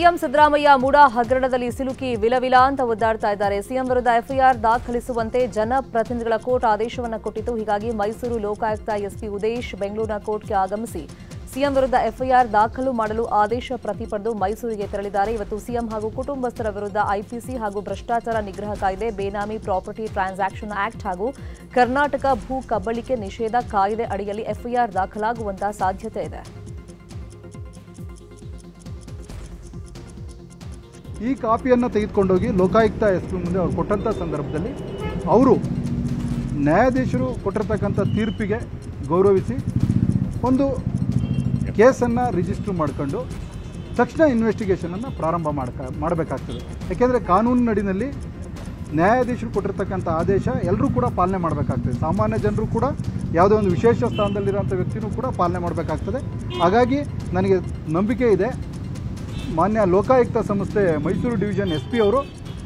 CM Siddaramaiah MUDA ಹಗರಣದಲ್ಲಿ ಸಿಲುಕಿ ವಿಲವಿಲ ಅಂತ ಒದ್ದಾಡ್ತಾ ಇದ್ದಾರೆ. ಸಿಎಂ ವಿರುದ್ಧ ಎಫ್ಐಆರ್ ದಾಖಲಿಸುವಂತೆ ಜನಪ್ರತಿನಿಧಿಗಳ ಕೋರ್ಟ್ ಆದೇಶವನ್ನು ಕೊಟ್ಟಿತು ಹೀಗಾಗಿ ಮೈಸೂರು ಲೋಕಾಯುಕ್ತ ಎಸ್ಪಿ ಉದೇಶ್ ಬೆಂಗಳೂರಿನ ಕೋರ್ಟ್ಗೆ ಆಗಮಿಸಿ ಸಿಎಂ ವಿರುದ್ಧ ಎಫ್ಐಆರ್ ದಾಖಲು ಮಾಡಲು ಆದೇಶ ಪ್ರತಿ ಪಡೆದು ಮೈಸೂರಿಗೆ ತೆರಳಿದ್ದಾರೆ. ಇವತ್ತು ಸಿಎಂ ಹಾಗೂ ಕುಟುಂಬಸ್ಥರ ವಿರುದ್ಧ ಐಪಿಸಿ ಹಾಗೂ ಭ್ರಷ್ಟಾಚಾರ ನಿಗ್ರಹ ಕಾಯ್ದೆ, ಬೇನಾಮಿ ಪ್ರಾಪರ್ಟಿ ಟ್ರಾನ್ಸಾಕ್ಷನ್ ಆಕ್ಟ್ ಹಾಗೂ ಕರ್ನಾಟಕ ಭೂ ಕಬಳಿಕೆ ನಿಷೇಧ ಕಾಯ್ದೆ ಅಡಿಯಲ್ಲಿ ಎಫ್ಐಆರ್ ದಾಖಲಾಗುವಂತಹ ಸಾಧ್ಯತೆ ಇದೆ. ಈ ಕಾಪಿಯನ್ನು ತೆಗೆದುಕೊಂಡೋಗಿ ಲೋಕಾಯುಕ್ತ ಎಸ್ ಪಿ ಮುಂದೆ ಅವ್ರು ಕೊಟ್ಟಂಥ ಸಂದರ್ಭದಲ್ಲಿ ಅವರು ನ್ಯಾಯಾಧೀಶರು ಕೊಟ್ಟಿರ್ತಕ್ಕಂಥ ತೀರ್ಪಿಗೆ ಗೌರವಿಸಿ ಒಂದು ಕೇಸನ್ನು ರಿಜಿಸ್ಟರ್ ಮಾಡ್ಕೊಂಡು ತಕ್ಷಣ ಇನ್ವೆಸ್ಟಿಗೇಷನನ್ನು ಪ್ರಾರಂಭ ಮಾಡ್ಕ ಮಾಡಬೇಕಾಗ್ತದೆ. ಯಾಕೆಂದರೆ ಕಾನೂನಿನಡಿನಲ್ಲಿ ನ್ಯಾಯಾಧೀಶರು ಕೊಟ್ಟಿರ್ತಕ್ಕಂಥ ಆದೇಶ ಎಲ್ಲರೂ ಕೂಡ ಪಾಲನೆ ಮಾಡಬೇಕಾಗ್ತದೆ. ಸಾಮಾನ್ಯ ಜನರು ಕೂಡ ಯಾವುದೇ ಒಂದು ವಿಶೇಷ ಸ್ಥಾನದಲ್ಲಿರೋಂಥ ವ್ಯಕ್ತಿನೂ ಕೂಡ ಪಾಲನೆ ಮಾಡಬೇಕಾಗ್ತದೆ. ಹಾಗಾಗಿ ನನಗೆ ನಂಬಿಕೆ ಇದೆ. ಮಾನ್ಯ ಲೋಕಾಯುಕ್ತ ಸಂಸ್ಥೆ ಮೈಸೂರು ಡಿವಿಷನ್ ಎಸ್ ಪಿ ಅವರು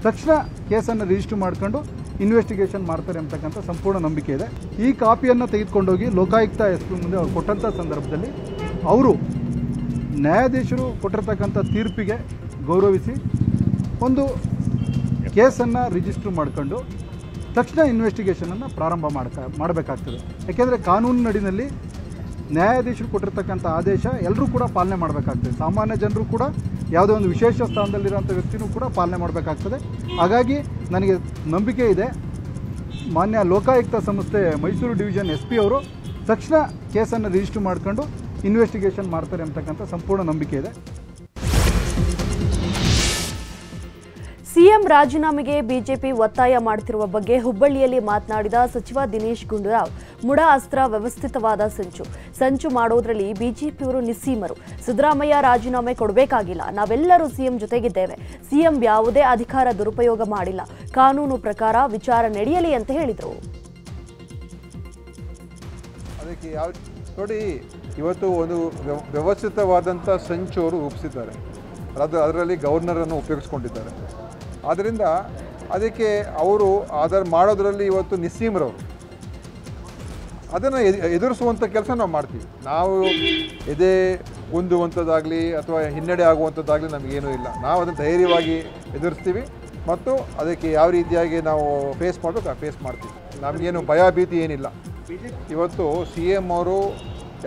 ತಕ್ಷಣ ಕೇಸನ್ನು ರಿಜಿಸ್ಟರ್ ಮಾಡ್ಕೊಂಡು ಇನ್ವೆಸ್ಟಿಗೇಷನ್ ಮಾಡ್ತಾರೆ ಅಂತಕ್ಕಂಥ ಸಂಪೂರ್ಣ ನಂಬಿಕೆ ಇದೆ. ಈ ಕಾಪಿಯನ್ನು ತೆಗೆದುಕೊಂಡೋಗಿ ಲೋಕಾಯುಕ್ತ ಎಸ್ ಪಿ ಮುಂದೆ ಅವ್ರು ಕೊಟ್ಟಂಥ ಸಂದರ್ಭದಲ್ಲಿ ಅವರು ನ್ಯಾಯಾಧೀಶರು ಕೊಟ್ಟಿರ್ತಕ್ಕಂಥ ತೀರ್ಪಿಗೆ ಗೌರವಿಸಿ ಒಂದು ಕೇಸನ್ನು ರಿಜಿಸ್ಟರ್ ಮಾಡ್ಕೊಂಡು ತಕ್ಷಣ ಇನ್ವೆಸ್ಟಿಗೇಷನನ್ನು ಪ್ರಾರಂಭ ಮಾಡ್ಕ ಮಾಡಬೇಕಾಗ್ತದೆ. ಯಾಕೆಂದರೆ ಕಾನೂನಿನಡಿನಲ್ಲಿ ನ್ಯಾಯಾಧೀಶರು ಕೊಟ್ಟಿರ್ತಕ್ಕಂಥ ಆದೇಶ ಎಲ್ಲರೂ ಕೂಡ ಪಾಲನೆ ಮಾಡಬೇಕಾಗ್ತದೆ. ಸಾಮಾನ್ಯ ಜನರು ಕೂಡ ಯಾವುದೋ ಒಂದು ವಿಶೇಷ ಸ್ಥಾನದಲ್ಲಿರೋಂಥ ವ್ಯಕ್ತಿನೂ ಕೂಡ ಪಾಲನೆ ಮಾಡಬೇಕಾಗ್ತದೆ. ಹಾಗಾಗಿ ನನಗೆ ನಂಬಿಕೆ ಇದೆ. ಮಾನ್ಯ ಲೋಕಾಯುಕ್ತ ಸಂಸ್ಥೆ ಮೈಸೂರು ಡಿವಿಷನ್ ಎಸ್ ಪಿ ಅವರು ತಕ್ಷಣ ಕೇಸನ್ನು ರಿಜಿಸ್ಟರ್ ಮಾಡ್ಕೊಂಡು ಇನ್ವೆಸ್ಟಿಗೇಷನ್ ಮಾಡ್ತಾರೆ ಅಂತಕ್ಕಂಥ ಸಂಪೂರ್ಣ ನಂಬಿಕೆ ಇದೆ. ಸಿಎಂ ರಾಜೀನಾಮೆಗೆ ಬಿಜೆಪಿ ಒತ್ತಾಯ ಮಾಡುತ್ತಿರುವ ಬಗ್ಗೆ ಹುಬ್ಬಳ್ಳಿಯಲ್ಲಿ ಮಾತನಾಡಿದ ಸಚಿವ ದಿನೇಶ್ ಗುಂಡೂರಾವ್, ಮುಡ ಅಸ್ತ್ರ ವ್ಯವಸ್ಥಿತವಾದ ಸಂಚು. ಸಂಚು ಮಾಡೋದ್ರಲ್ಲಿ ಬಿಜೆಪಿಯವರು ನಿಸ್ಸೀಮರು. ಸಿದ್ದರಾಮಯ್ಯ ರಾಜೀನಾಮೆ ಕೊಡಬೇಕಾಗಿಲ್ಲ. ನಾವೆಲ್ಲರೂ ಸಿಎಂ ಜೊತೆಗಿದ್ದೇವೆ. ಸಿಎಂ ಯಾವುದೇ ಅಧಿಕಾರ ದುರುಪಯೋಗ ಮಾಡಿಲ್ಲ. ಕಾನೂನು ಪ್ರಕಾರ ವಿಚಾರ ನಡೆಯಲಿ ಅಂತ ಹೇಳಿದರು. ನೋಡಿ, ಇವತ್ತು ಒಂದು ವ್ಯವ- ವ್ಯವಸ್ಥಿತವಾದಂಥ ಸಂಚು ಅವರು ರೂಪಿಸಿದ್ದಾರೆ. ಅದು ಅದರಲ್ಲಿ ಗವರ್ನರನ್ನು ಉಪಯೋಗಿಸ್ಕೊಂಡಿದ್ದಾರೆ. ಆದ್ದರಿಂದ ಅದಕ್ಕೆ ಅವರು ಅದರ ಮಾಡೋದರಲ್ಲಿ ಇವತ್ತು ನಿಸ್ಸೀಮರವರು. ಅದನ್ನು ಎದುರಿಸುವಂಥ ಕೆಲಸ ನಾವು ಮಾಡ್ತೀವಿ. ನಾವು ಎದೆ ಹೊಂದುವಂಥದ್ದಾಗಲಿ ಅಥವಾ ಹಿನ್ನಡೆ ಆಗುವಂಥದ್ದಾಗಲಿ ನಮಗೇನೂ ಇಲ್ಲ. ನಾವು ಅದನ್ನು ಧೈರ್ಯವಾಗಿ ಎದುರಿಸ್ತೀವಿ ಮತ್ತು ಅದಕ್ಕೆ ಯಾವ ರೀತಿಯಾಗಿ ನಾವು ಫೇಸ್ ಮಾಡಬೇಕು ಆ ಫೇಸ್ ಮಾಡ್ತೀವಿ. ನಮಗೇನು ಭಯ ಭೀತಿ ಏನಿಲ್ಲ. ಇವತ್ತು ಸಿ ಎಂ ಅವರು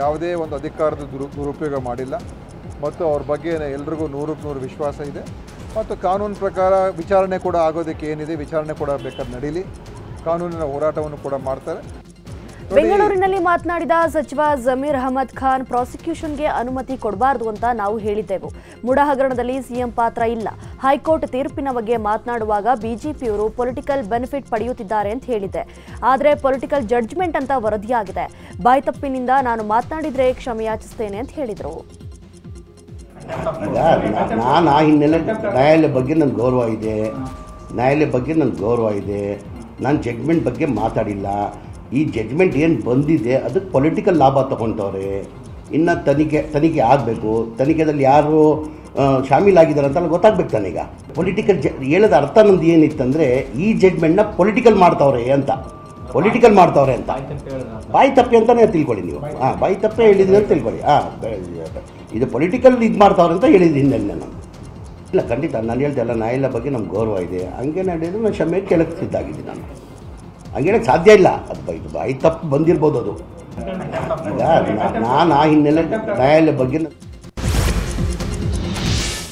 ಯಾವುದೇ ಒಂದು ಅಧಿಕಾರದ ದುರು ದುರುಪಯೋಗ ಮಾಡಿಲ್ಲ. ಮತ್ತು ಅವ್ರ ಬಗ್ಗೆ ಎಲ್ರಿಗೂ ನೂರಕ್ಕೆ ನೂರು ವಿಶ್ವಾಸ ಇದೆ. ಮತ್ತು ಕಾನೂನು ಪ್ರಕಾರ ವಿಚಾರಣೆ ಕೂಡ ಆಗೋದಕ್ಕೆ ಏನಿದೆ, ವಿಚಾರಣೆ ಕೂಡ ಬೇಕಾದ ನಡೀಲಿ. ಕಾನೂನಿನ ಹೋರಾಟವನ್ನು ಕೂಡ ಮಾಡ್ತಾರೆ. ಬೆಂಗಳೂರಿನಲ್ಲಿ ಮಾತನಾಡಿದ ಸಚಿವ ಜಮೀರ್ ಅಹಮದ್ ಖಾನ್, ಪ್ರಾಸಿಕ್ಯೂಷನ್ಗೆ ಅನುಮತಿ ಕೊಡಬಾರದು ಅಂತ ನಾವು ಹೇಳಿದ್ದೆವು. ಮುಡ ಹಗರಣದಲ್ಲಿ ಸಿಎಂ ಪಾತ್ರ ಇಲ್ಲ. ಹೈಕೋರ್ಟ್ ತೀರ್ಪಿನ ಬಗ್ಗೆ ಮಾತನಾಡುವಾಗ ಬಿಜೆಪಿಯವರು ಪೊಲಿಟಿಕಲ್ ಬೆನಿಫಿಟ್ ಪಡೆಯುತ್ತಿದ್ದಾರೆ ಅಂತ ಹೇಳಿದ್ದೆ ಆದರೆ ಪೊಲಿಟಿಕಲ್ ಜಡ್ಜ್ಮೆಂಟ್ ಅಂತ ವರದಿಯಾಗಿದೆ. ಬಾಯ್ತಪ್ಪಿನಿಂದ ನಾನು ಮಾತನಾಡಿದರೆ ಕ್ಷಮೆಯಾಚಿಸ್ತೇನೆ ಅಂತ ಹೇಳಿದರು. ಈಗ ನಾನು ಆ ಹಿನ್ನೆಲೆ ನ್ಯಾಯಾಲಯ ಬಗ್ಗೆ ನನ್ನ ಗೌರವ ಇದೆ. ನ್ಯಾಯಾಲಯ ಬಗ್ಗೆ ನನ್ನ ಗೌರವ ಇದೆ. ನಾನು ಜಡ್ಜ್ಮೆಂಟ್ ಬಗ್ಗೆ ಮಾತಾಡಿಲ್ಲ. ಈ ಜಡ್ಜ್ಮೆಂಟ್ ಏನು ಬಂದಿದೆ ಅದಕ್ಕೆ ಪೊಲಿಟಿಕಲ್ ಲಾಭ ತಗೊಳ್ತವ್ರೆ ಇನ್ನು ತನಿಖೆ ತನಿಖೆ ಆಗಬೇಕು. ತನಿಖೆದಲ್ಲಿ ಯಾರು ಶಾಮೀಲಾಗಿದ್ದಾರೆ ಅಂತ ಗೊತ್ತಾಗ್ಬೇಕು ತಾನೀಗ ಪೊಲಿಟಿಕಲ್ ಜ ಹೇಳೋದ ಅರ್ಥ ನಂದು ಏನಿತ್ತಂದರೆ ಈ ಜಡ್ಜ್ಮೆಂಟ್ನ ಪೊಲಿಟಿಕಲ್ ಮಾಡ್ತಾವ್ರೆ ಅಂತ. ಪೊಲಿಟಿಕಲ್ ಮಾಡ್ತಾವ್ರೆ ಅಂತ. ಬಾಯಿ ತಪ್ಪೆ ಅಂತಲೇ ತಿಳ್ಕೊಳ್ಳಿ ನೀವು. ಹಾಂ ಬಾಯಿ ತಪ್ಪೆ ಹೇಳಿದ್ರಿ ಅಂತ ತಿಳ್ಕೊಳ್ಳಿ. ಹಾಂ ಇದು ಪೊಲಿಟಿಕಲ್ ಇದು ಮಾಡ್ತಾವ್ರೆ ಅಂತ ಹೇಳಿದ್ದು ಹಿನ್ನೆಲೆ ನಾನು. ಇಲ್ಲ ಖಂಡಿತ ನಾನು ಹೇಳ್ದೆ ಅಲ್ಲ ನ್ಯಾಯಾಲಯ ಬಗ್ಗೆ ನಮ್ಗೆ ಗೌರವ ಇದೆ. ಹಂಗೆ ನಡೆಯೋದು ನಾನು ಕ್ಷಮೆ ಕೇಳಕ್ಕೆ ಸಿದ್ಧಾಗಿದ್ದೆ ನಾನು. ಹಂಗೆ ಹೇಳಕ್ಕೆ ಸಾಧ್ಯ ಇಲ್ಲ. ಅದು ಬೈ- ಇದು ಬಾಯಿ ತಪ್ಪು ಬಂದಿರ್ಬೋದು ಅದು. ನಾನು ಆ ಹಿನ್ನೆಲೆ ನ್ಯಾಯಾಲಯ ಬಗ್ಗೆ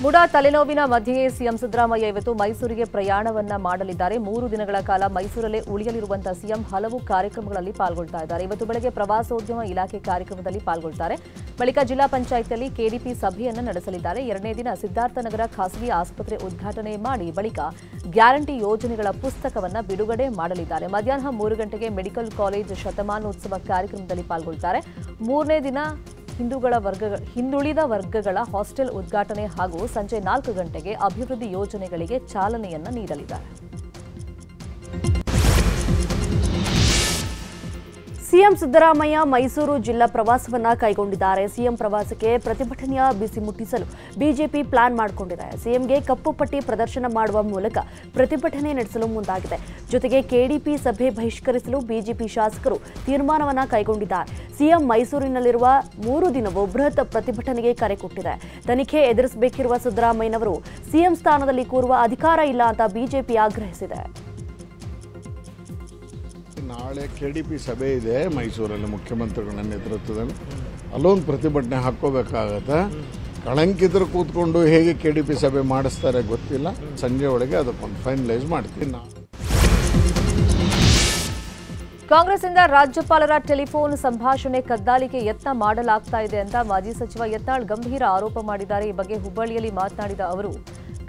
ಮುಡಾ ತಲೆನೋವಿನ ಮಧ್ಯೆಯೇ ಸಿಎಂ ಸಿದ್ದರಾಮಯ್ಯ ಇವತ್ತು ಮೈಸೂರಿಗೆ ಪ್ರಯಾಣವನ್ನ ಮಾಡಲಿದ್ದಾರೆ. ಮೂರು ದಿನಗಳ ಕಾಲ ಮೈಸೂರಲ್ಲೇ ಉಳಿಯಲಿರುವಂತಹ ಸಿಎಂ ಹಲವು ಕಾರ್ಯಕ್ರಮಗಳಲ್ಲಿ ಪಾಲ್ಗೊಳ್ತಾ ಇದ್ದಾರೆ. ಇವತ್ತು ಬೆಳಗ್ಗೆ ಪ್ರವಾಸೋದ್ಯಮ ಇಲಾಖೆ ಕಾರ್ಯಕ್ರಮದಲ್ಲಿ ಪಾಲ್ಗೊಳ್ತಾರೆ. ಬಳಿಕ ಜಿಲ್ಲಾ ಪಂಚಾಯತ್ನಲ್ಲಿ ಕೆಡಿಪಿ ಸಭೆಯನ್ನು ನಡೆಸಲಿದ್ದಾರೆ. ಎರಡನೇ ದಿನ ಸಿದ್ದಾರ್ಥನಗರ ಖಾಸಗಿ ಆಸ್ಪತ್ರೆ ಉದ್ಘಾಟನೆ ಮಾಡಿ ಬಳಿಕ ಗ್ಯಾರಂಟಿ ಯೋಜನೆಗಳ ಪುಸ್ತಕವನ್ನು ಬಿಡುಗಡೆ ಮಾಡಲಿದ್ದಾರೆ. ಮಧ್ಯಾಹ್ನ ಮೂರು ಗಂಟೆಗೆ ಮೆಡಿಕಲ್ ಕಾಲೇಜ್ ಶತಮಾನೋತ್ಸವ ಕಾರ್ಯಕ್ರಮದಲ್ಲಿ ಪಾಲ್ಗೊಳ್ತಾರೆ. ಮೂರನೇ ದಿನ ಹಿಂದೂಗಳ ವರ್ಗ ಹಿಂದುಳಿದ ವರ್ಗಗಳ ಹಾಸ್ಟೆಲ್ ಉದ್ಘಾಟನೆ ಹಾಗೂ ಸಂಜೆ ನಾಲ್ಕು ಗಂಟೆಗೆ ಅಭಿವೃದ್ಧಿ ಯೋಜನೆಗಳಿಗೆ ಚಾಲನೆಯನ್ನು ನೀಡಲಿದ್ದಾರೆ. ಸಿಎಂ ಸಿದ್ದರಾಮಯ್ಯ ಮೈಸೂರು ಜಿಲ್ಲಾ ಪ್ರವಾಸವನ್ನ ಕೈಗೊಂಡಿದ್ದಾರೆ. ಸಿಎಂ ಪ್ರವಾಸಕ್ಕೆ ಪ್ರತಿಭಟನೆಯ ಬಿಸಿ ಮುಟ್ಟಿಸಲು ಬಿಜೆಪಿ ಪ್ಲಾನ್ ಮಾಡಿಕೊಂಡಿದೆ. ಸಿಎಂಗೆ ಕಪ್ಪು ಪಟ್ಟಿ ಪ್ರದರ್ಶನ ಮಾಡುವ ಮೂಲಕ ಪ್ರತಿಭಟನೆ ನಡೆಸಲು ಮುಂದಾಗಿದೆ. ಜೊತೆಗೆ ಕೆಡಿಪಿ ಸಭೆ ಬಹಿಷ್ಕರಿಸಲು ಬಿಜೆಪಿ ಶಾಸಕರು ತೀರ್ಮಾನವನ್ನ ಕೈಗೊಂಡಿದ್ದಾರೆ. ಸಿಎಂ ಮೈಸೂರಿನಲ್ಲಿರುವ ಮೂರು ದಿನವೂ ಬೃಹತ್ ಪ್ರತಿಭಟನೆಗೆ ಕರೆ ಕೊಟ್ಟಿದೆ. ತನಿಖೆ ಎದುರಿಸಬೇಕಿರುವ ಸಿದ್ದರಾಮಯ್ಯನವರು ಸಿಎಂ ಸ್ಥಾನದಲ್ಲಿ ಕೂರುವ ಅಧಿಕಾರ ಇಲ್ಲ ಅಂತ ಬಿಜೆಪಿ ಆಗ್ರಹಿಸಿದೆ. ನಾಳೆ ಕೆ ಡಿ ಪಿ ಸಭೆ ಇದೆ. ಮೈಸೂರಲ್ಲಿ ಮುಖ್ಯಮಂತ್ರಿಗಳ ನೇತೃತ್ವದಲ್ಲಿ. ಅಲ್ಲೊಂದು ಪ್ರತಿಭಟನೆ ಹಾಕ್ಕೋಬೇಕಾಗತ್ತೆ. ಕಳಂಕಿತರು ಕೂತ್ಕೊಂಡು ಹೇಗೆ ಕೆ ಡಿ ಪಿ ಸಭೆ ಮಾಡಿಸ್ತಾರೆ ಗೊತ್ತಿಲ್ಲ. ಸಂಜೆ ಒಳಗೆ ಅದಕ್ಕೊಂದು ಫೈನಲೈಸ್ ಮಾಡ್ತೀನಿ ನಾವು ಕಾಂಗ್ರೆಸ್ನಿಂದ ರಾಜ್ಯಪಾಲರ ಟೆಲಿಫೋನ್ ಸಂಭಾಷಣೆ ಕದ್ದಾಲಿಕೆ ಯತ್ನ ಮಾಡಲಾಗ್ತಾ ಇದೆ ಅಂತ ಮಾಜಿ ಸಚಿವ ಯತ್ನಾಳ್ ಗಂಭೀರ ಆರೋಪ ಮಾಡಿದ್ದಾರೆ. ಈ ಬಗ್ಗೆ ಹುಬ್ಬಳ್ಳಿಯಲ್ಲಿ ಮಾತನಾಡಿದ ಅವರು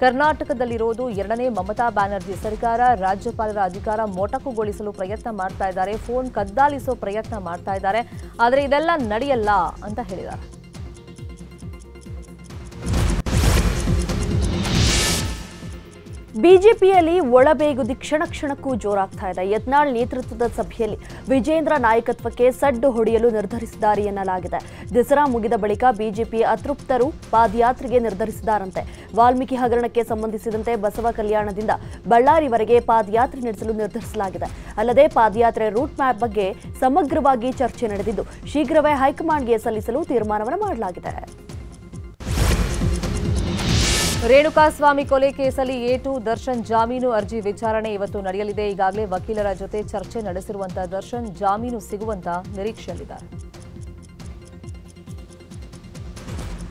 ಕರ್ನಾಟಕದಲ್ಲಿರೋದು ಎರಡನೇ ಮಮತಾ ಬ್ಯಾನರ್ಜಿ ಸರ್ಕಾರ, ರಾಜ್ಯಪಾಲರ ಅಧಿಕಾರ ಮೊಟಕುಗೊಳಿಸಲು ಪ್ರಯತ್ನ ಮಾಡ್ತಾ ಇದ್ದಾರೆ, ಫೋನ್ ಕದ್ದಾಲಿಸೋ ಪ್ರಯತ್ನ ಮಾಡ್ತಾ ಇದ್ದಾರೆ, ಆದರೆ ಇದೆಲ್ಲ ನಡೆಯಲ್ಲ ಅಂತ ಹೇಳಿದ್ದಾರೆ. ಬಿಜೆಪಿಯಲ್ಲಿ ಒಳಬೇಗುದಿ ಕ್ಷಣ ಕ್ಷಣಕ್ಕೂ ಜೋರಾಗ್ತಾ ಇದೆ. ಯತ್ನಾಳ್ ನೇತೃತ್ವದ ಸಭೆಯಲ್ಲಿ ವಿಜೇಂದ್ರ ನಾಯಕತ್ವಕ್ಕೆ ಸಡ್ಡು ಹೊಡೆಯಲು ನಿರ್ಧರಿಸಿದ್ದಾರೆ ಎನ್ನಲಾಗಿದೆ. ದಸರಾ ಮುಗಿದ ಬಳಿಕ ಬಿಜೆಪಿ ಅತೃಪ್ತರು ಪಾದಯಾತ್ರೆಗೆ ನಿರ್ಧರಿಸಿದ್ದಾರಂತೆ. ವಾಲ್ಮೀಕಿ ಹಗರಣಕ್ಕೆ ಸಂಬಂಧಿಸಿದಂತೆ ಬಸವ ಕಲ್ಯಾಣದಿಂದ ಬಳ್ಳಾರಿವರೆಗೆ ಪಾದಯಾತ್ರೆ ನಡೆಸಲು ನಿರ್ಧರಿಸಲಾಗಿದೆ. ಅಲ್ಲದೆ ಪಾದಯಾತ್ರೆ ರೂಟ್ ಮ್ಯಾಪ್ ಬಗ್ಗೆ ಸಮಗ್ರವಾಗಿ ಚರ್ಚೆ ನಡೆದಿದ್ದು, ಶೀಘ್ರವೇ ಹೈಕಮಾಂಡ್ಗೆ ಸಲ್ಲಿಸಲು ತೀರ್ಮಾನವನ್ನು ಮಾಡಲಾಗಿದೆ. ರೇಣುಕಾಸ್ವಾಮಿ ಕೊಲೆ ಕೇಸಲ್ಲಿ ಎ ಟು ದರ್ಶನ್ ಜಾಮೀನು ಅರ್ಜಿ ವಿಚಾರಣೆ ಇವತ್ತು ನಡೆಯಲಿದೆ. ಈಗಾಗಲೇ ವಕೀಲರ ಜೊತೆ ಚರ್ಚೆ ನಡೆಸಿರುವಂತಹ ದರ್ಶನ್ ಜಾಮೀನು ಸಿಗುವಂತ ನಿರೀಕ್ಷೆಯಲ್ಲಿದ್ದಾರೆ.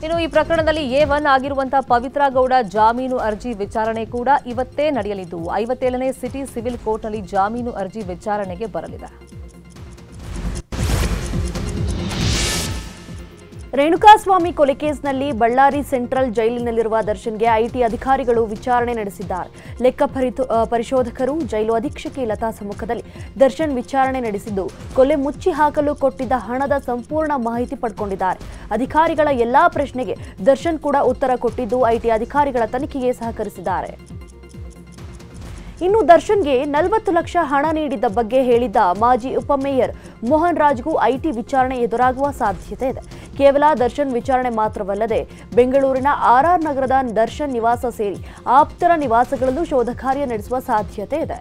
ಇನ್ನು ಈ ಪ್ರಕರಣದಲ್ಲಿ ಎ ಒನ್ ಆಗಿರುವಂತಹ ಪವಿತ್ರ ಗೌಡ ಜಾಮೀನು ಅರ್ಜಿ ವಿಚಾರಣೆ ಕೂಡ ಇವತ್ತೇ ನಡೆಯಲಿದ್ದು, ಐವತ್ತೇಳನೇ ಸಿಟಿ ಸಿವಿಲ್ ಕೋರ್ಟ್ನಲ್ಲಿ ಜಾಮೀನು ಅರ್ಜಿ ವಿಚಾರಣೆಗೆ ಬರಲಿದೆ. ರೇಣುಕಾಸ್ವಾಮಿ ಕೊಲೆ ಕೇಸ್ನಲ್ಲಿ ಬಳ್ಳಾರಿ ಸೆಂಟ್ರಲ್ ಜೈಲಿನಲ್ಲಿರುವ ದರ್ಶನ್ಗೆ ಐಟಿ ಅಧಿಕಾರಿಗಳು ವಿಚಾರಣೆ ನಡೆಸಿದ್ದಾರೆ. ಲೆಕ್ಕ ಪರಿಶೋಧಕರು ಜೈಲು ಅಧೀಕ್ಷಕಿ ಲತಾ ಸಮ್ಮುಖದಲ್ಲಿ ದರ್ಶನ್ ವಿಚಾರಣೆ ನಡೆಸಿದ್ದು, ಕೊಲೆ ಮುಚ್ಚಿ ಹಾಕಲು ಕೊಟ್ಟಿದ್ದ ಹಣದ ಸಂಪೂರ್ಣ ಮಾಹಿತಿ ಪಡ್ಕೊಂಡಿದ್ದಾರೆ. ಅಧಿಕಾರಿಗಳ ಎಲ್ಲಾ ಪ್ರಶ್ನೆಗೆ ದರ್ಶನ್ ಕೂಡ ಉತ್ತರ ಕೊಟ್ಟಿದ್ದು ಐಟಿ ಅಧಿಕಾರಿಗಳ ತನಿಖೆಗೆ ಸಹಕರಿಸಿದ್ದಾರೆ. ಇನ್ನು ದರ್ಶನ್ಗೆ ನಲವತ್ತು ಲಕ್ಷ ಹಣ ನೀಡಿದ್ದ ಬಗ್ಗೆ ಹೇಳಿದ್ದ ಮಾಜಿ ಉಪಮೇಯರ್ ಮೋಹನ್ ರಾಜ್ಗೂ ಐಟಿ ವಿಚಾರಣೆ ಎದುರಾಗುವ ಸಾಧ್ಯತೆ ಇದೆ. ಕೇವಲ ದರ್ಶನ್ ವಿಚಾರಣೆ ಮಾತ್ರವಲ್ಲದೆ ಬೆಂಗಳೂರಿನ ಆರ್ಆರ್ ನಗರದ ದರ್ಶನ್ ನಿವಾಸ ಸೇರಿ ಆಪ್ತರ ನಿವಾಸಗಳಲ್ಲೂ ಶೋಧ ಕಾರ್ಯ ನಡೆಸುವ ಸಾಧ್ಯತೆ ಇದೆ.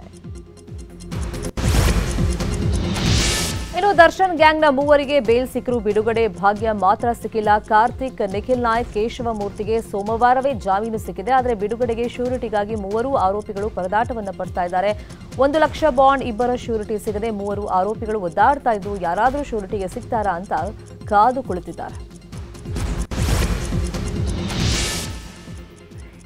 ಇನ್ನು ದರ್ಶನ್ ಗ್ಯಾಂಗ್ನ ಮೂವರಿಗೆ ಬೇಲ್ ಸಿಕ್ಕರು ಬಿಡುಗಡೆ ಭಾಗ್ಯ ಮಾತ್ರ ಸಿಕ್ಕಿಲ್ಲ. ಕಾರ್ತಿಕ್, ನಿಖಿಲ್ ನಾಯಕ್ ಕೇಶವ ಮೂರ್ತಿಗೆ ಸೋಮವಾರವೇ ಜಾಮೀನು ಸಿಕ್ಕಿದೆ. ಆದರೆ ಬಿಡುಗಡೆಗೆ ಶ್ಯೂರಿಟಿಗಾಗಿ ಮೂವರು ಆರೋಪಿಗಳು ಪರದಾಟವನ್ನು ಪಡ್ತಾ ಇದ್ದಾರೆ. ಒಂದು ಲಕ್ಷ ಬಾಂಡ್, ಇಬ್ಬರ ಶ್ಯೂರಿಟಿ ಸಿಗದೆ ಮೂವರು ಆರೋಪಿಗಳು ಒದ್ದಾಡ್ತಾ ಇದ್ದು, ಯಾರಾದರೂ ಶ್ಯೂರಿಟಿಗೆ ಸಿಗ್ತಾರಾ ಅಂತ ಕಾದು ಕುಳಿತಿದ್ದಾರೆ.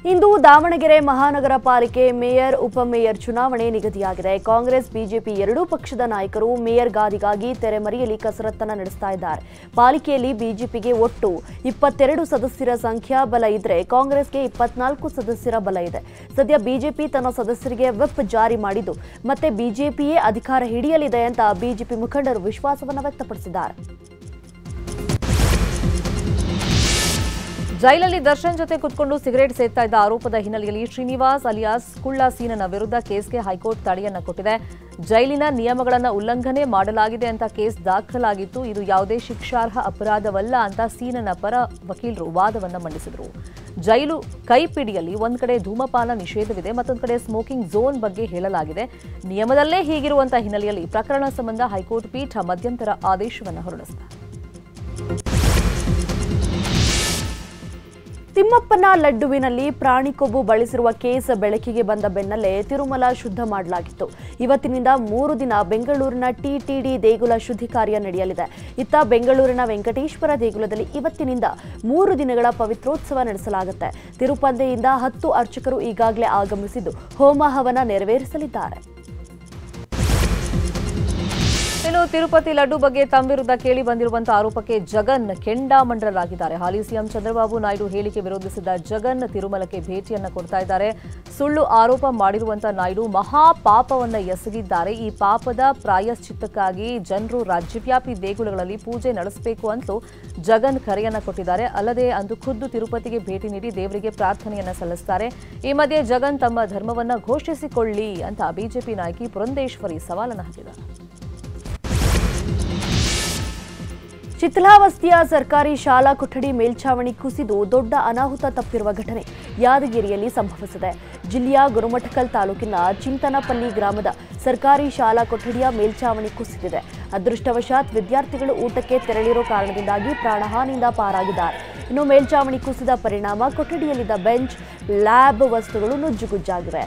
ಇಂದು ದಾವಣಗೆರೆ ಮಹಾನಗರ ಪಾಲಿಕೆ ಮೇಯರ್ ಉಪಮೇಯರ್ ಚುನಾವಣೆ ನಿಗದಿಯಾಗಿದೆ. ಕಾಂಗ್ರೆಸ್, ಬಿಜೆಪಿ ಎರಡೂ ಪಕ್ಷದ ನಾಯಕರು ಮೇಯರ್ ಗಾದಿಗಾಗಿ ತೆರೆಮರೆಯಲ್ಲಿ ಕಸರತ್ತನ್ನು ನಡೆಸ್ತಾ ಇದ್ದಾರೆ. ಪಾಲಿಕೆಯಲ್ಲಿ ಬಿಜೆಪಿಗೆ ಒಟ್ಟು ಇಪ್ಪತ್ತೆರಡು ಸದಸ್ಯರ ಸಂಖ್ಯಾಬಲ ಇದ್ರೆ ಕಾಂಗ್ರೆಸ್ಗೆ ಇಪ್ಪತ್ನಾಲ್ಕು ಸದಸ್ಯರ ಬಲ ಇದೆ. ಸದ್ಯ ಬಿಜೆಪಿ ತನ್ನ ಸದಸ್ಯರಿಗೆ ವಿಪ್ ಜಾರಿ ಮಾಡಿದ್ದು, ಮತ್ತೆ ಬಿಜೆಪಿಯೇ ಅಧಿಕಾರ ಹಿಡಿಯಲಿದೆ ಅಂತ ಬಿಜೆಪಿ ಮುಖಂಡರು ವಿಶ್ವಾಸವನ್ನು ವ್ಯಕ್ತಪಡಿಸಿದ್ದಾರೆ. ಜೈಲಲ್ಲಿ ದರ್ಶನ್ ಜೊತೆ ಕುತ್ಕೊಂಡು ಸಿಗರೇಟ್ ಸೇರ್ತಾ ಇದ್ದ ಆರೋಪದ ಹಿನ್ನೆಲೆಯಲ್ಲಿ ಶ್ರೀನಿವಾಸ್ ಅಲಿಯಾಸ್ ಕುಳ್ಳಾ ಸೀನನ ವಿರುದ್ಧ ಕೇಸ್ಗೆ ಹೈಕೋರ್ಟ್ ತಡೆಯನ್ನ ಕೊಟ್ಟಿದೆ. ಜೈಲಿನ ನಿಯಮಗಳನ್ನ ಉಲ್ಲಂಘನೆ ಮಾಡಲಾಗಿದೆ ಅಂತ ಕೇಸ್ ದಾಖಲಾಗಿತ್ತು. ಇದು ಯಾವುದೇ ಶಿಕ್ಷಾರ್ಹ ಅಪರಾಧವಲ್ಲ ಅಂತ ಸೀನನ ಪರ ವಕೀಲರು ವಾದವನ್ನ ಮಂಡಿಸಿದರು. ಜೈಲು ಕೈಪಿಡಿಯಲ್ಲಿ ಒಂದ್ ಕಡೆ ಧೂಮಪಾನ ನಿಷೇಧವಿದೆ, ಮತ್ತೊಂದು ಕಡೆ ಸ್ಮೋಕಿಂಗ್ ಝೋನ್ ಬಗ್ಗೆ ಹೇಳಲಾಗಿದೆ. ನಿಯಮದಲ್ಲೇ ಹೀಗಿರುವಂತಹ ಹಿನ್ನೆಲೆಯಲ್ಲಿ ಪ್ರಕರಣ ಸಂಬಂಧ ಹೈಕೋರ್ಟ್ ಪೀಠ ಮಧ್ಯಂತರ ಆದೇಶವನ್ನು ಹೊರಡಿಸಿದೆ. ತಿಮ್ಮಪ್ಪನ ಲಡ್ಡುವಿನಲ್ಲಿ ಪ್ರಾಣಿ ಕೊಬ್ಬು ಬಳಸಿರುವ ಕೇಸ್ ಬೆಳಕಿಗೆ ಬಂದ ಬೆನ್ನಲ್ಲೇ ತಿರುಮಲ ಶುದ್ಧ ಮಾಡಲಾಗಿತ್ತು. ಇವತ್ತಿನಿಂದ ಮೂರು ದಿನ ಬೆಂಗಳೂರಿನ ಟಿಟಿಡಿ ದೇಗುಲ ಶುದ್ಧಿ ಕಾರ್ಯ ನಡೆಯಲಿದೆ. ಇತ್ತ ಬೆಂಗಳೂರಿನ ವೆಂಕಟೇಶ್ವರ ದೇಗುಲದಲ್ಲಿ ಇವತ್ತಿನಿಂದ ಮೂರು ದಿನಗಳ ಪವಿತ್ರೋತ್ಸವ ನಡೆಸಲಾಗುತ್ತೆ. ತಿರುಪಂದೆಯಿಂದ ಹತ್ತು ಅರ್ಚಕರು ಈಗಾಗಲೇ ಆಗಮಿಸಿದ್ದು ಹೋಮ ಹವನ ನೆರವೇರಿಸಲಿದ್ದಾರೆ. ಇನ್ನು ತಿರುಪತಿ ಲಡ್ಡು ಬಗ್ಗೆ ತಮ್ಮ ವಿರುದ್ಧ ಕೇಳಿ ಬಂದಿರುವಂತಹ ಆರೋಪಕ್ಕೆ ಜಗನ್ ಕೆಂಡಾಮಂಡಲಾಗಿದ್ದಾರೆ ಹಾಲಿ ಸಿಎಂ ಚಂದ್ರಬಾಬು ನಾಯ್ಡು ಹೇಳಿಕೆ ವಿರೋಧಿಸಿದ ಜಗನ್ ತಿರುಮಲಕ್ಕೆ ಭೇಟಿಯನ್ನ ಕೊಡ್ತಾ ಇದ್ದಾರೆ. ಸುಳ್ಳು ಆರೋಪ ಮಾಡಿರುವಂತಹ ನಾಯ್ಡು ಮಹಾ ಪಾಪವನ್ನ ಎಸಗಿದ್ದಾರೆ. ಈ ಪಾಪದ ಪ್ರಾಯಶ್ಚಿತ್ತಕ್ಕಾಗಿ ಜನರು ರಾಜ್ಯವ್ಯಾಪಿ ದೇಗುಲಗಳಲ್ಲಿ ಪೂಜೆ ನಡೆಸಬೇಕು ಅಂತಲೂ ಜಗನ್ ಕರೆಯನ್ನ ಕೊಟ್ಟಿದ್ದಾರೆ. ಅಲ್ಲದೆ ಅಂದು ಖುದ್ದು ತಿರುಪತಿಗೆ ಭೇಟಿ ನೀಡಿ ದೇವರಿಗೆ ಪ್ರಾರ್ಥನೆಯನ್ನ ಸಲ್ಲಿಸುತ್ತಾರೆ ಈ ಮಧ್ಯೆ ಜಗನ್ ತಮ್ಮ ಧರ್ಮವನ್ನ ಘೋಷಿಸಿಕೊಳ್ಳಿ ಅಂತ ಬಿಜೆಪಿ ನಾಯಕಿ ಪುರಂದೇಶ್ವರಿ ಸವಾಲನ್ನು ಹಾಕಿದ್ದಾರೆ. ಚಿತ್ಲಾವಸ್ತಿಯ ಸರ್ಕಾರಿ ಶಾಲಾ ಕೊಠಡಿ ಮೇಲ್ಛಾವಣಿ ಕುಸಿದು ದೊಡ್ಡ ಅನಾಹುತ ತಪ್ಪಿರುವ ಘಟನೆ ಯಾದಗಿರಿಯಲ್ಲಿ ಸಂಭವಿಸಿದೆ. ಜಿಲ್ಲೆಯ ಗುರುಮಠಕಲ್ ತಾಲೂಕಿನ ಚಿಂತನಪಲ್ಲಿ ಗ್ರಾಮದ ಸರ್ಕಾರಿ ಶಾಲಾ ಕೊಠಡಿಯ ಮೇಲ್ಛಾವಣಿ ಕುಸಿದಿದೆ. ಅದೃಷ್ಟವಶಾತ್ ವಿದ್ಯಾರ್ಥಿಗಳು ಊಟಕ್ಕೆ ತೆರಳಿರೋ ಕಾರಣದಿಂದಾಗಿ ಪ್ರಾಣಹಾನಿಯಿಂದ ಪಾರಾಗಿದ್ದಾರೆ. ಇನ್ನು ಮೇಲ್ಛಾವಣಿ ಕುಸಿದ ಪರಿಣಾಮ ಕೊಠಡಿಯಲ್ಲಿದ್ದ ಬೆಂಚ್, ಲ್ಯಾಬ್ ವಸ್ತುಗಳು ನುಜ್ಜುಗುಜ್ಜಾಗಿವೆ.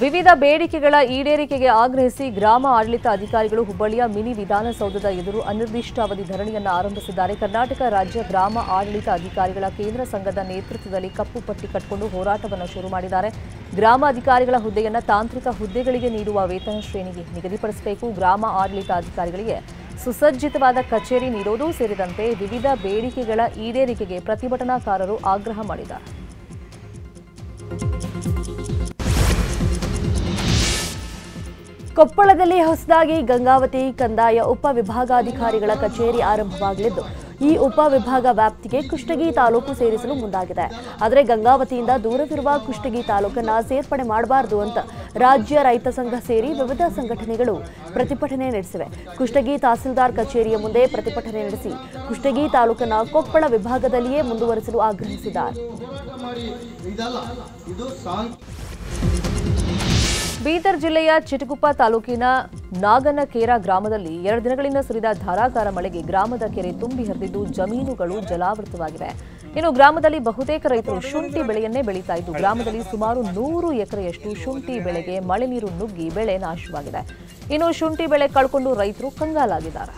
ವಿವಿಧ ಬೇಡಿಕೆಗಳ ಈಡೇರಿಕೆಗೆ ಆಗ್ರಹಿಸಿ ಗ್ರಾಮ ಆಡಳಿತ ಅಧಿಕಾರಿಗಳು ಹುಬ್ಬಳ್ಳಿಯ ಮಿನಿ ವಿಧಾನಸೌಧದ ಎದುರು ಅನಿರ್ದಿಷ್ಟಾವಧಿ ಧರಣಿಯನ್ನು ಆರಂಭಿಸಿದ್ದಾರೆ. ಕರ್ನಾಟಕ ರಾಜ್ಯ ಗ್ರಾಮ ಆಡಳಿತ ಅಧಿಕಾರಿಗಳ ಕೇಂದ್ರ ಸಂಘದ ನೇತೃತ್ವದಲ್ಲಿ ಕಪ್ಪು ಪಟ್ಟಿ ಕಟ್ಟಿಕೊಂಡು ಹೋರಾಟವನ್ನು ಶುರು ಮಾಡಿದ್ದಾರೆ. ಗ್ರಾಮ ಅಧಿಕಾರಿಗಳ ಹುದ್ದೆಯನ್ನು ತಾಂತ್ರಿಕ ಹುದ್ದೆಗಳಿಗೆ ನೀಡುವ ವೇತನ ಶ್ರೇಣಿಗೆ ನಿಗದಿಪಡಿಸಬೇಕು. ಗ್ರಾಮ ಆಡಳಿತ ಅಧಿಕಾರಿಗಳಿಗೆ ಸುಸಜ್ಜಿತವಾದ ಕಚೇರಿ ನೀಡೋದು ಸೇರಿದಂತೆ ವಿವಿಧ ಬೇಡಿಕೆಗಳ ಈಡೇರಿಕೆಗೆ ಪ್ರತಿಭಟನಾಕಾರರು ಆಗ್ರಹ ಮಾಡಿದ್ದಾರೆ. ಕೊಪ್ಪಳದಲ್ಲಿ ಹೊಸದಾಗಿ ಗಂಗಾವತಿ, ಕಂದಾಯ ಉಪವಿಭಾಗಾಧಿಕಾರಿಗಳ ಕಚೇರಿ ಆರಂಭವಾಗಲಿದ್ದು, ಈ ಉಪವಿಭಾಗ ವ್ಯಾಪ್ತಿಗೆ ಕುಷ್ಟಗಿ ತಾಲೂಕು ಸೇರಿಸಲು ಮುಂದಾಗಿದೆ. ಆದರೆ ಗಂಗಾವತಿಯಿಂದ ದೂರವಿರುವ ಕುಷ್ಟಗಿ ತಾಲೂಕನ್ನ ಸೇರ್ಪಡೆ ಮಾಡಬಾರದು ಅಂತ ರಾಜ್ಯ ರೈತ ಸಂಘ ಸೇರಿ ವಿವಿಧ ಸಂಘಟನೆಗಳು ಪ್ರತಿಭಟನೆ ನಡೆಸಿವೆ. ಕುಷ್ಟಗಿ ತಹಸೀಲ್ದಾರ್ ಕಚೇರಿಯ ಮುಂದೆ ಪ್ರತಿಭಟನೆ ನಡೆಸಿ ಕುಷ್ಟಗಿ ತಾಲೂಕನ್ನ ಕೊಪ್ಪಳ ವಿಭಾಗದಲ್ಲಿಯೇ ಮುಂದುವರಿಸಲು ಆಗ್ರಹಿಸಿದ್ದಾರೆ. ಬೀದರ್ ಜಿಲ್ಲೆಯ ಚಿಟಗುಪ್ಪ ತಾಲೂಕಿನ ನಾಗನಕೇರ ಗ್ರಾಮದಲ್ಲಿ ಎರಡು ದಿನಗಳಿಂದ ಸುರಿದ ಧಾರಾಕಾರ ಮಳೆಗೆ ಗ್ರಾಮದ ಕೆರೆ ತುಂಬಿ ಹರಿದಿದ್ದು ಜಮೀನುಗಳು ಜಲಾವೃತವಾಗಿವೆ. ಇನ್ನು ಗ್ರಾಮದಲ್ಲಿ ಬಹುತೇಕ ರೈತರು ಶುಂಠಿ ಬೆಳೆಯನ್ನೇ ಬೆಳೀತಾ ಇದ್ದು, ಗ್ರಾಮದಲ್ಲಿ ಸುಮಾರು ನೂರು ಎಕರೆಯಷ್ಟು ಶುಂಠಿ ಬೆಳೆಗೆ ಮಳೆ ನೀರು ನುಗ್ಗಿ ಬೆಳೆ ನಾಶವಾಗಿದೆ. ಇನ್ನು ಶುಂಠಿ ಬೆಳೆ ಕಳ್ಕೊಂಡು ರೈತರು ಕಂಗಾಲಾಗಿದ್ದಾರೆ.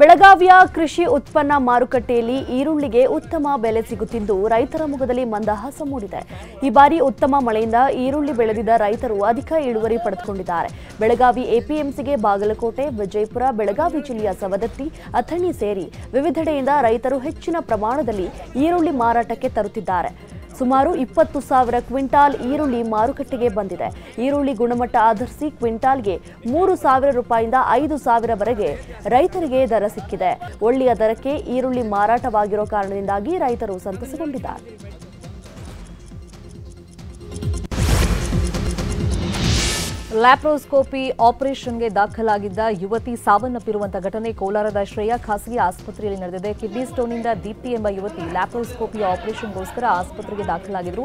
ಬೆಳಗಾವಿಯ ಕೃಷಿ ಉತ್ಪನ್ನ ಮಾರುಕಟ್ಟೆಯಲ್ಲಿ ಈರುಳ್ಳಿಗೆ ಉತ್ತಮ ಬೆಲೆ ಸಿಗುತ್ತಿದ್ದು, ರೈತರ ಮುಖದಲ್ಲಿ ಮಂದಹಾಸ ಮೂಡಿದೆ. ಈ ಬಾರಿ ಉತ್ತಮ ಮಳೆಯಿಂದ ಈರುಳ್ಳಿ ಬೆಳೆದಿದ್ದ ರೈತರು ಅಧಿಕ ಇಳುವರಿ ಪಡೆದುಕೊಂಡಿದ್ದಾರೆ. ಬೆಳಗಾವಿ ಎಪಿಎಂಸಿಗೆ ಬಾಗಲಕೋಟೆ, ವಿಜಯಪುರ, ಬೆಳಗಾವಿ ಜಿಲ್ಲೆಯ ಸವದತ್ತಿ, ಅಥಣಿ ಸೇರಿ ವಿವಿಧೆಡೆಯಿಂದ ರೈತರು ಹೆಚ್ಚಿನ ಪ್ರಮಾಣದಲ್ಲಿ ಈರುಳ್ಳಿ ಮಾರಾಟಕ್ಕೆ ತರುತ್ತಿದ್ದಾರೆ. ಸುಮಾರು ಇಪ್ಪತ್ತು ಸಾವಿರ ಕ್ವಿಂಟಾಲ್ ಈರುಳ್ಳಿ ಮಾರುಕಟ್ಟೆಗೆ ಬಂದಿದೆ. ಈರುಳ್ಳಿ ಗುಣಮಟ್ಟ ಆಧರಿಸಿ ಕ್ವಿಂಟಾಲ್ಗೆ ಮೂರು ಸಾವಿರ ರೂಪಾಯಿಂದ ಐದು ಸಾವಿರವರೆಗೆ ರೈತರಿಗೆ ದರ ಸಿಕ್ಕಿದೆ. ಒಳ್ಳೆಯ ದರಕ್ಕೆ ಈರುಳ್ಳಿ ಮಾರಾಟವಾಗಿರೋ ಕಾರಣದಿಂದಾಗಿ ರೈತರು ಸಂತಸಗೊಂಡಿದ್ದಾರೆ. ಲ್ಯಾಪ್ರೋಸ್ಕೋಪಿ ಆಪರೇಷನ್ಗೆ ದಾಖಲಾಗಿದ್ದ ಯುವತಿ ಸಾವನ್ನಪ್ಪಿರುವಂತಹ ಘಟನೆ ಕೋಲಾರದ ಶ್ರೇಯಾ ಖಾಸಗಿ ಆಸ್ಪತ್ರೆಯಲ್ಲಿ ನಡೆದಿದೆ. ಕಿಡ್ನಿ ಸ್ಟೋನ್ನಿಂದ ದೀಪ್ತಿ ಎಂಬ ಯುವತಿ ಲ್ಯಾಪ್ರೋಸ್ಕೋಪಿ ಆಪರೇಷನ್ಗೋಸ್ಕರ ಆಸ್ಪತ್ರೆಗೆ ದಾಖಲಾಗಿದ್ರು.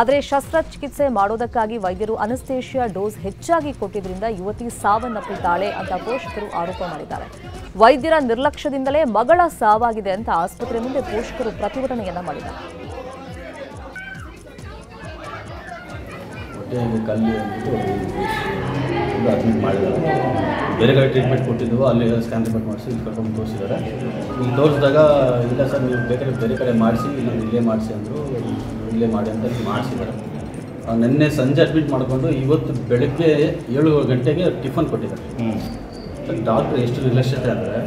ಆದರೆ ಶಸ್ತ್ರಚಿಕಿತ್ಸೆ ಮಾಡೋದಕ್ಕಾಗಿ ವೈದ್ಯರು ಅನಸ್ತೇಷಿಯಾ ಡೋಸ್ ಹೆಚ್ಚಾಗಿ ಕೊಟ್ಟಿದ್ದರಿಂದ ಯುವತಿ ಸಾವನ್ನಪ್ಪಿದ್ದಾಳೆ ಅಂತ ಪೋಷಕರು ಆರೋಪ ಮಾಡಿದ್ದಾರೆ. ವೈದ್ಯರ ನಿರ್ಲಕ್ಷ್ಯದಿಂದಲೇ ಮಗಳ ಸಾವಾಗಿದೆ ಅಂತ ಆಸ್ಪತ್ರೆ ಮುಂದೆ ಪೋಷಕರು ಪ್ರತಿಭಟನೆಯನ್ನ ಮಾಡಿದ್ದಾರೆ. ಹೊಟ್ಟೆಗೆ ಕಲ್ಲಿ ಅಂದ್ಬಿಟ್ಟು ಒಂದು ಅಡ್ಮಿಟ್ ಮಾಡಿದ್ದಾರೆ. ಬೇರೆ ಕಡೆ ಟ್ರೀಟ್ಮೆಂಟ್ ಕೊಟ್ಟಿದ್ದೆವು ಅಲ್ಲಿ ಸ್ಕ್ಯಾನ್ ರಿಪೋರ್ಟ್ ಮಾಡಿಸಿ ಇಲ್ಲಿ ಕರ್ಕೊಂಡು ತೋರಿಸಿದ್ದಾರೆ. ಇಲ್ಲಿ ತೋರಿಸಿದಾಗ ಇಲ್ಲ ಸರ್ ನೀವು ಬೇಕಾದ್ರೆ ಬೇರೆ ಕಡೆ ಮಾಡಿಸಿ ಇಲ್ಲ ಇಲ್ಲೇ ಮಾಡಿಸಿ ಅಂದರು ಇಲ್ಲೇ ಮಾಡಿ ಅಂತ ಇಲ್ಲಿ ಮಾಡಿಸಿದ್ದಾರೆ. ನಿನ್ನೆ ಸಂಜೆ ಅಡ್ಮಿಟ್ ಮಾಡಿಕೊಂಡು ಇವತ್ತು ಬೆಳಗ್ಗೆ ಏಳು ಗಂಟೆಗೆ ಟಿಫನ್ ಕೊಟ್ಟಿದ್ದಾರೆ. ಡಾಕ್ಟರ್ ಎಷ್ಟು ನಿರ್ಲಕ್ಷ್ಯತೆ ಅಂದರೆ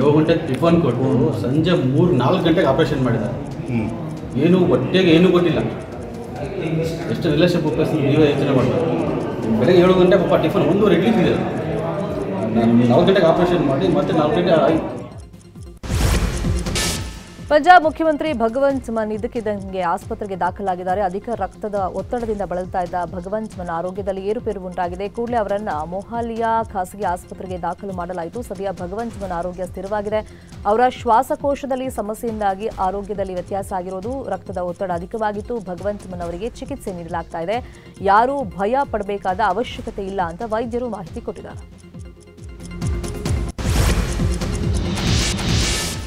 ಏಳು ಗಂಟೆಗೆ ಟಿಫನ್ ಕೊಟ್ಟು ಸಂಜೆ ಮೂರು ನಾಲ್ಕು ಗಂಟೆಗೆ ಆಪರೇಷನ್ ಮಾಡಿದ್ದಾರೆ. ಏನು ಹೊಟ್ಟೆಗೆ ಏನೂ ಕೊಟ್ಟಿಲ್ಲ ಎಷ್ಟು ರಿಲೇಷನ್ ಪರ್ಪಸ್ ನೀವೇ ಯೋಚನೆ ಮಾಡಬೇಕು. ಬೆಳಗ್ಗೆ ಏಳು ಗಂಟೆ ಪಾಪ ಟಿಫನ್ ಒಂದೂವರೆ ಇಡ್ಲಿ ನಾನು ನಾಲ್ಕು ಗಂಟೆಗೆ ಆಪ್ರೇಷನ್ ಮಾಡಿ ಮತ್ತೆ ನಾಲ್ಕು ಗಂಟೆ ಆಯ್ತು. ಪಂಜಾಬ್ ಮುಖ್ಯಮಂತ್ರಿ ಭಗವಂತ್ ಮನ್ ಇದಕ್ಕಿದ್ದಂಗೆ ಆಸ್ಪತ್ರೆಗೆ ದಾಖಲಾಗಿದ್ದಾರೆ. ಅಧಿಕ ರಕ್ತದ ಒತ್ತಡದಿಂದ ಬಳಲ್ತಾ ಇದ್ದ ಭಗವಂತ್ ಮನ್ ಆರೋಗ್ಯದಲ್ಲಿ ಏರುಪೇರು ಉಂಟಾಗಿದೆ. ಕೂಡಲೇ ಅವರನ್ನ ಮೊಹಾಲಿಯ ಖಾಸಗಿ ಆಸ್ಪತ್ರೆಗೆ ದಾಖಲು ಮಾಡಲಾಯಿತು. ಸದ್ಯ ಭಗವಂತ್ ಮನ್ ಆರೋಗ್ಯ ಸ್ಥಿರವಾಗಿದೆ. ಅವರ ಶ್ವಾಸಕೋಶದಲ್ಲಿ ಸಮಸ್ಯೆಯಿಂದಾಗಿ ಆರೋಗ್ಯದಲ್ಲಿ ವ್ಯತ್ಯಾಸ ಆಗಿರೋದು ರಕ್ತದ ಒತ್ತಡ ಅಧಿಕವಾಗಿತ್ತು. ಭಗವಂತ್ ಮನ್ ಅವರಿಗೆ ಚಿಕಿತ್ಸೆ ನೀಡಲಾಗ್ತಾ ಇದೆ. ಯಾರೂ ಭಯ ಪಡಬೇಕಾದ ಅವಶ್ಯಕತೆ ಇಲ್ಲ ಅಂತ ವೈದ್ಯರು ಮಾಹಿತಿ ಕೊಟ್ಟಿದ್ದಾರೆ.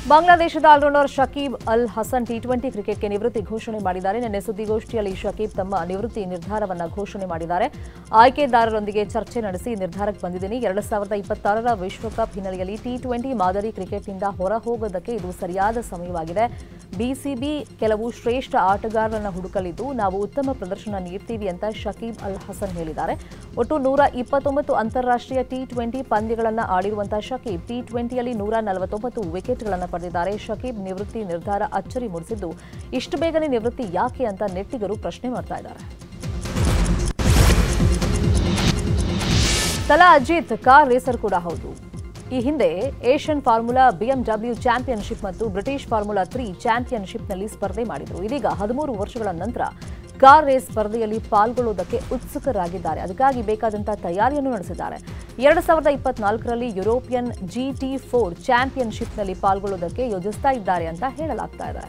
ಬಾಂಗ್ಲಾದೇಶದ ಆಲ್ರೌಂಡರ್ ಶಕೀಬ್ ಅಲ್ ಹಸನ್ ಟಿ ಟ್ವೆಂಟಿ ಕ್ರಿಕೆಟ್ಗೆ ನಿವೃತ್ತಿ ಘೋಷಣೆ ಮಾಡಿದ್ದಾರೆ. ನಿನ್ನೆ ಸುದ್ದಿಗೋಷ್ಠಿಯಲ್ಲಿ ಶಕೀಬ್ ತಮ್ಮ ನಿವೃತ್ತಿ ನಿರ್ಧಾರವನ್ನು ಘೋಷಣೆ ಮಾಡಿದ್ದಾರೆ. ಆಯ್ಕೆದಾರರೊಂದಿಗೆ ಚರ್ಚೆ ನಡೆಸಿ ನಿರ್ಧಾರಕ್ಕೆ ಬಂದಿದ್ದೀನಿ. ಎರಡು ಸಾವಿರದ ಇಪ್ಪತ್ತಾರರ ವಿಶ್ವಕಪ್ ಹಿನ್ನೆಲೆಯಲ್ಲಿ ಟಿ ಟ್ವೆಂಟಿ ಮಾದರಿ ಕ್ರಿಕೆಟ್ನಿಂದ ಹೊರ ಹೋಗೋದಕ್ಕೆ ಇದು ಸರಿಯಾದ ಸಮಯವಾಗಿದೆ. ಬಿಸಿಬಿ ಕೆಲವು ಶ್ರೇಷ್ಠ ಆಟಗಾರರನ್ನು ಹುಡುಕಲಿದ್ದು, ನಾವು ಉತ್ತಮ ಪ್ರದರ್ಶನ ನೀಡ್ತೀವಿ ಅಂತ ಶಕೀಬ್ ಅಲ್ ಹಸನ್ ಹೇಳಿದ್ದಾರೆ. ಒಟ್ಟು ನೂರ ಇಪ್ಪತ್ತೊಂಬತ್ತು ಅಂತಾರಾಷ್ಟ್ರೀಯ ಟಿ ಟ್ವೆಂಟಿ ಪಂದ್ಯಗಳನ್ನು ಆಡಿರುವಂತಹ ಶಕೀಬ್ ಟಿ ಟ್ವೆಂಟಿಯಲ್ಲಿ ನೂರ ನಲವತ್ತೊಂಬತ್ತು ವಿಕೆಟ್ಗಳನ್ನು ಪಡೆದಿದ್ದಾರೆ. ಶಕೀಬ್ ನಿವೃತ್ತಿ ನಿರ್ಧಾರ ಅಚ್ಚರಿ ಮೂಡಿಸಿದ್ದು, ಇಷ್ಟು ಬೇಗನೆ ನಿವೃತ್ತಿ ಯಾಕೆ ಅಂತ ನೆಟ್ಟಿಗರು ಪ್ರಶ್ನೆ ಮಾಡ್ತಾ ಇದ್ದಾರೆ. ತಲಾ ಅಜಿತ್ ಕಾರ್ ರೇಸರ್ ಕೂಡ ಹೌದು. ಈ ಹಿಂದೆ ಏಷ್ಯನ್ ಫಾರ್ಮುಲಾ, ಬಿಎಂಡಬ್ಲ್ಯೂ ಚಾಂಪಿಯನ್ಶಿಪ್ ಮತ್ತು ಬ್ರಿಟಿಷ್ ಫಾರ್ಮುಲಾ ತ್ರೀ ಚಾಂಪಿಯನ್ಶಿಪ್ನಲ್ಲಿ ಸ್ಪರ್ಧೆ ಮಾಡಿದರು. ಇದೀಗ ಹದಿಮೂರು ವರ್ಷಗಳ ನಂತರ ಕಾರ್ ರೇಸ್ ಸ್ಪರ್ಧೆಯಲ್ಲಿ ಪಾಲ್ಗೊಳ್ಳುವುದಕ್ಕೆ ಉತ್ಸುಕರಾಗಿದ್ದಾರೆ. ಅದಕ್ಕಾಗಿ ಬೇಕಾದಂತಹ ತಯಾರಿಯನ್ನು ನಡೆಸಿದ್ದಾರೆ. ಎರಡು ಸಾವಿರದ ಇಪ್ಪತ್ನಾಲ್ಕರಲ್ಲಿ ಯುರೋಪಿಯನ್ ಜಿ ಟಿ ಫೋರ್ ಚಾಂಪಿಯನ್ಶಿಪ್ನಲ್ಲಿ ಪಾಲ್ಗೊಳ್ಳುವುದಕ್ಕೆ ಯೋಜಿಸ್ತಾ ಇದ್ದಾರೆ ಅಂತ ಹೇಳಲಾಗ್ತಾ ಇದೆ.